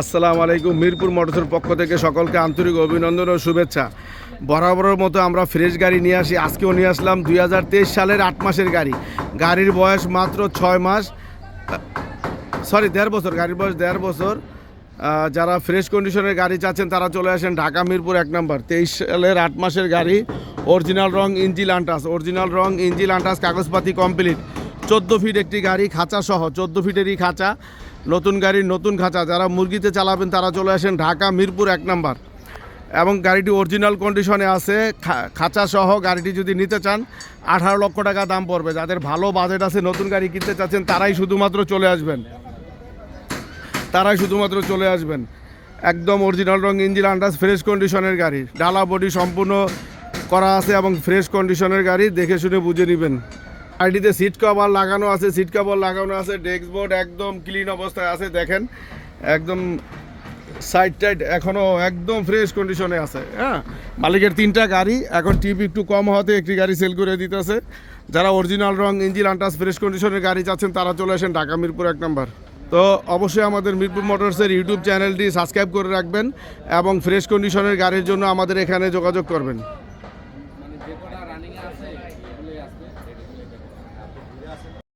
আসসালামু আলাইকুম, মিরপুর মোটরসের পক্ষ থেকে সকলকে আন্তরিক অভিনন্দন ও শুভেচ্ছা। বরাবরের মতো আমরা ফ্রেশ গাড়ি নিয়ে আসি। আজকেও নিয়ে আসলাম দুই হাজার তেইশ সালের আট মাসের গাড়ি। গাড়ির বয়স মাত্র ছয় মাস, সরি, দেড় বছর, গাড়ির বয়স দেড় বছর। যারা ফ্রেশ কন্ডিশনের গাড়ি চাচ্ছেন, তারা চলে আসেন ঢাকা, মিরপুর এক নম্বর। তেইশ সালের আট মাসের গাড়ি, অরিজিনাল রং ইঞ্জিল আন্টাস অরিজিনাল রং ইঞ্জিল আন্টাস কাগজপাতি কমপ্লিট। চোদ্দ ফিট একটি গাড়ি, খাঁচা সহ, চোদ্দ ফিটেরই খাঁচা। নতুন গাড়ির নতুন খাঁচা। যারা মুরগিতে চালাবেন, তারা চলে আসেন ঢাকা, মিরপুর এক নম্বর। এবং গাড়িটি অরিজিনাল কন্ডিশনে আছে। খাঁচা সহ গাড়িটি যদি নিতে চান, আঠারো লক্ষ টাকা দাম পড়বে। যাদের ভালো বাজেট আছে, নতুন গাড়ি কিনতে চাচ্ছেন, তারাই শুধুমাত্র চলে আসবেন। তারাই শুধুমাত্র চলে আসবেন। একদম অরিজিনাল রং ইঞ্জিন আন্ডাস ফ্রেশ কন্ডিশনের গাড়ি। ডালা বডি সম্পূর্ণ করা আছে এবং ফ্রেশ কন্ডিশনের গাড়ি, দেখে শুনে বুঝে নেবেন। গাড়িটিতে সিট কভার লাগানো আছে, সিট কভার লাগানো আছে, ডেস্ক বোর্ড একদম ক্লিন অবস্থায় আছে, দেখেন, একদম সাইড টাইড এখনও একদম ফ্রেশ কন্ডিশনে আছে হ্যাঁ? মালিকের তিনটা গাড়ি, এখন টিপ একটু কম হওয়াতে একটি গাড়ি সেল করে দিতেছে। যারা অরিজিনাল রং ইঞ্জিন আন্টাস ফ্রেশ কন্ডিশনের গাড়ি চাচ্ছেন, তারা চলে আসেন ঢাকা মিরপুর এক নম্বর। তো অবশ্যই আমাদের মিরপুর মোটরসের ইউটিউব চ্যানেলটি সাবস্ক্রাইব করে রাখবেন এবং ফ্রেশ কন্ডিশনের গাড়ির জন্য আমাদের এখানে যোগাযোগ করবেন। আসবে।